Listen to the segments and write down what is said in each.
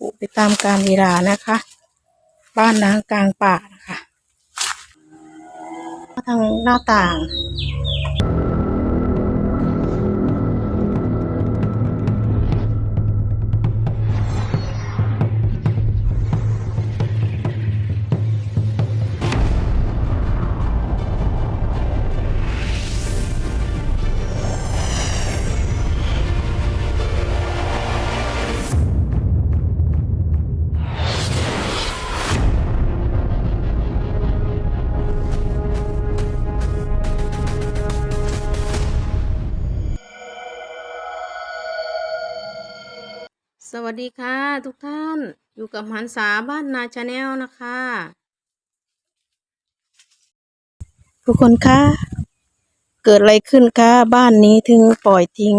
ปลูกไปตามกาลเวลานะคะ บ้านน้างกลางป่านะคะทางหน้าต่าง สวัสดีค่ะ ทุกท่านอยู่กับหันษาบ้านนาชาแนลนะคะ ทุกคนคะเกิดอะไรขึ้นคะบ้านนี้ถึงปล่อยทิ้ง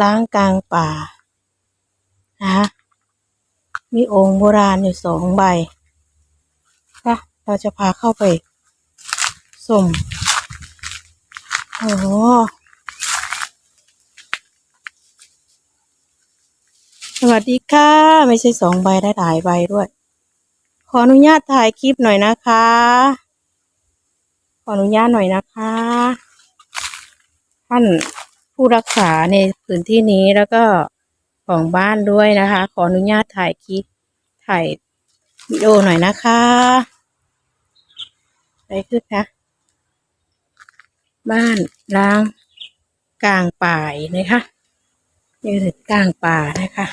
ล้างกลางป่านะคะมีองค์โบราณอยู่สองใบค่ะเราจะพาเข้าไปสมโอ้โห สวัสดีค่ะ ไม่ใช่สองใบได้หลายใบด้วย ขออนุญาตถ่ายคลิปหน่อยนะคะ ขออนุญาตหน่อยนะคะ ท่านผู้รักษาในพื้นที่นี้แล้วก็ของบ้านด้วยนะคะ ขออนุญาตถ่ายคลิปถ่ายวิดีโอหน่อยนะคะไปขึ้นคะบ้านล้างกลางป่ายนะคะนี่คือกลางป่านะคะ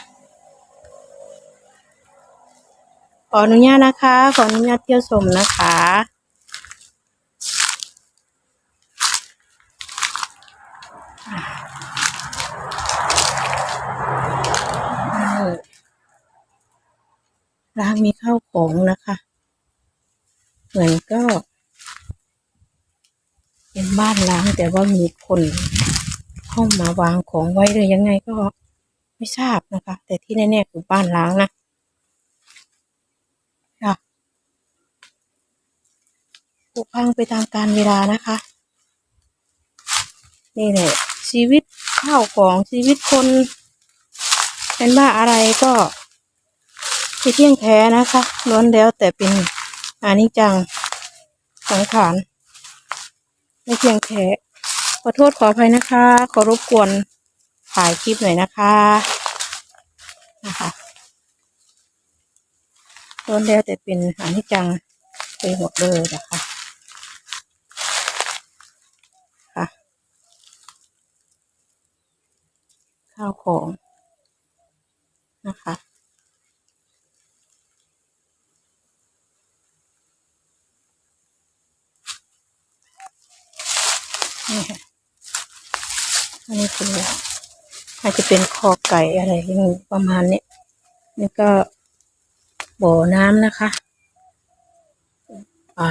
ออนุญาตนะคะ ขออนุญาตเที่ยวชมนะคะ ร้านมีข้าวของนะคะ เหมือนก็ เป็นบ้านล้างแต่ว่ามีคนเข้ามาวางของไว้เลยยังไงก็ไม่ทราบนะคะ แต่ที่แน่ๆคือบ้านล้างนะ ผุพังไปตามกาลเวลานะคะ นี่แหละชีวิตข้าวของชีวิตคน เป็นบ้าอะไรก็ไม่เที่ยงแท้นะคะล้วนแล้วแต่เป็นอานิจจังสังขารไม่เที่ยงแท้ขอโทษขออภัยนะคะ ขอรบกวนถ่ายคลิปหน่อยนะคะนะคะล้วนแล้วแต่เป็นอานิจจังไปหมดเลยนะคะ ข้าวของนะคะ นี่ค่ะ อันนี้คืออาจจะเป็นคอไก่อะไรอย่างนี้ประมาณนี้ นี่ก็บ่อน้ำนะคะ อ่า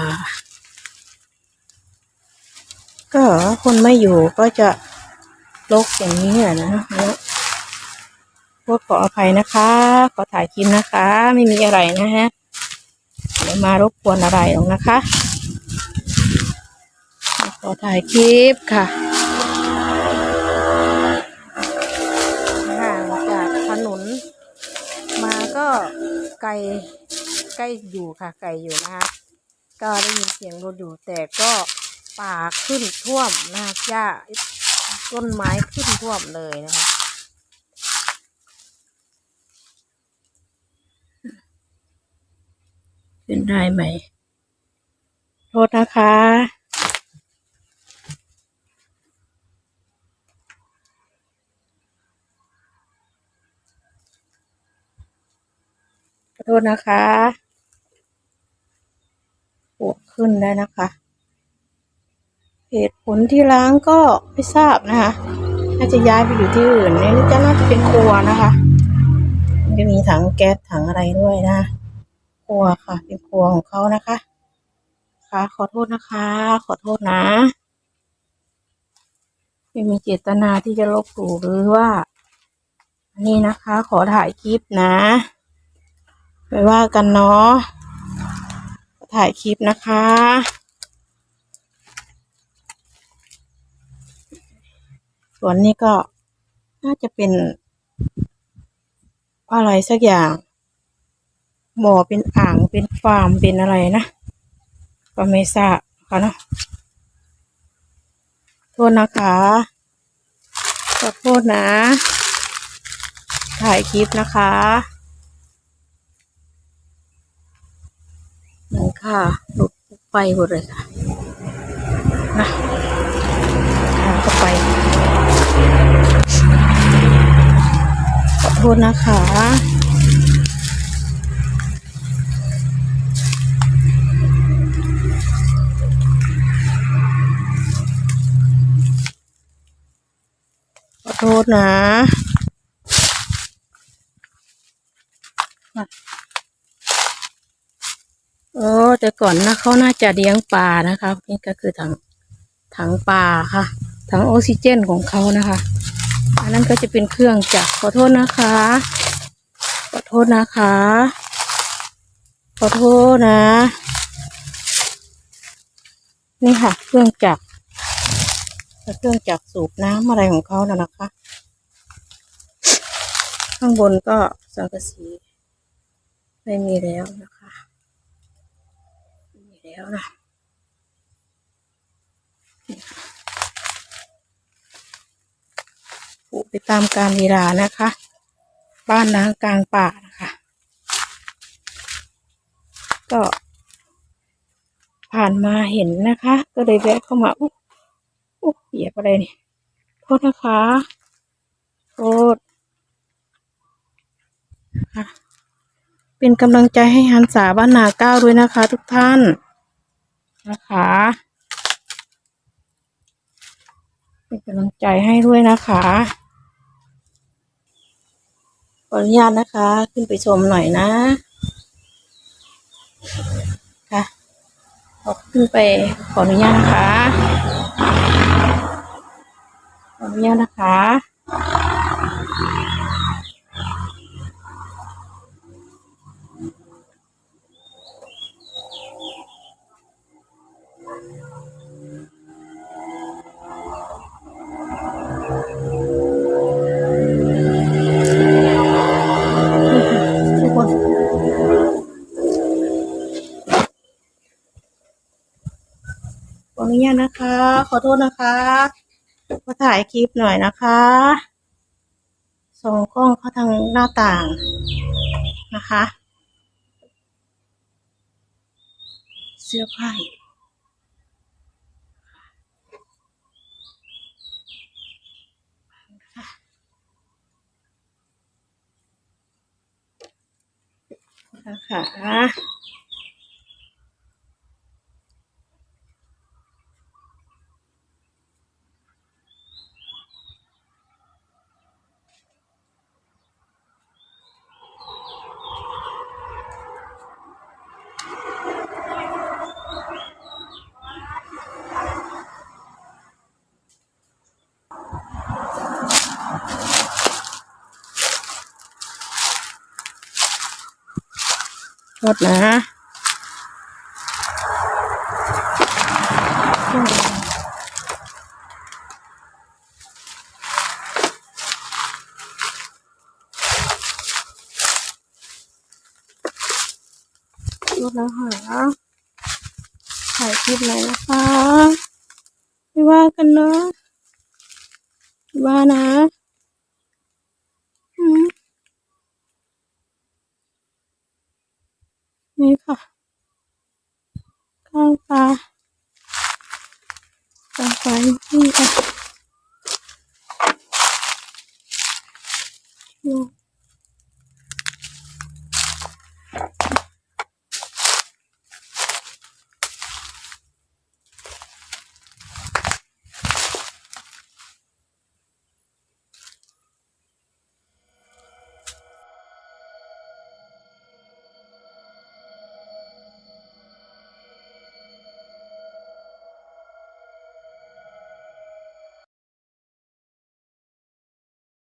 ก็คนไม่อยู่ก็จะรกอย่างนี้อะนะ พวกขออภัยนะคะ ขอถ่ายคลิปนะคะ ไม่มีอะไรนะฮะเดี๋ยวมารบกวนอะไรหรอกนะคะ ขอถ่ายคลิปค่ะห่างจากถนน มาก็ไกลใกล้อยู่ค่ะ ไกลอยู่นะคะก็ได้ยินเสียงรถอยู่แต่ก็ป่าขึ้นท่วมนะคะหญ้าต้นไม้ขึ้นท่วมเลยนะคะ ขึ้นได้ไหม โทษนะคะ โทษนะคะปวดขึ้นได้นะคะเหตุผลที่ล้างก็ไม่ทราบนะคะ น่าจะย้ายไปอยู่ที่อื่นนี่ก็น่าจะเป็นครัวนะคะ จะมีถังแก๊สถังอะไรด้วยนะ ครัวค่ะ เป็นครัวของเขานะคะ ค่ะ ขอโทษนะคะ ขอโทษนะไม่มีเจตนาที่จะลบหลู่หรือว่าอันนี้นะคะ ขอถ่ายคลิปนะไม่ว่ากันเนาะถ่ายคลิปนะคะส่วนนี้ก็น่าจะเป็นอะไรสักอย่าง บ่อเป็นอ่างเป็นฟาร์มเป็นอะไรนะก็ไม่ทราบค่ะเนาะโทษนะคะขอโทษนะ ถ่ายคลิปนะคะหนังค่ะหลุดไปหมดเลยค่ะนะทางก็ไป ขอโทษนะคะ ขอโท ษนะเออแต่ก่อนนะเขาน่าจะเลี้ยงปลานะคะนี่ก็คือถังถังปลาค่ะถังออกซิเจนของเขานะคะ อันนั้นก็จะเป็นเครื่องจักรขอโทษนะคะ ขอโทษนะคะ ขอโทษนะ นี่ค่ะ เครื่องจักรเครื่องจักรสูบน้ำอะไรของเขาน่ะนะคะ ข้างบนก็สังกะสีไม่มีแล้วนะคะไม่มีแล้วนะนี่ค่ะปลูกไปตามการเวลานะคะ บ้านล้ากลางป่านะคะ ก็ผ่านมาเห็นนะคะ ก็เลยแวะเข้ามาอุ๊ยอุ๊ยเหยียบอะไรนี่โทษนะคะโทษ เป็นกำลังใจให้ฮันสาบ้านนาเก้าด้วยนะคะ ทุกท่านนะคะเป็นกำลังใจให้ด้วยนะคะขออนุญาตนะคะ ขึ้นไปชมหน่อยนะค่ะขอขึ้นไปขออนุญาตนะคะขออนุญาตนะคะ ขออนุญาตนะคะ ขอโทษนะคะ มาถ่ายคลิปหน่อยนะคะส่องกล้องเข้าทางหน้าต่างนะคะ เสื้อผ้านะคะ โทษนะโทษนะคะถ่ายคลิปหน่อยนะคะไม่ว่ากันเนอะว่านะอืม นี่ค่ะ ข้างปลาปลาไฟนี่ค่ะ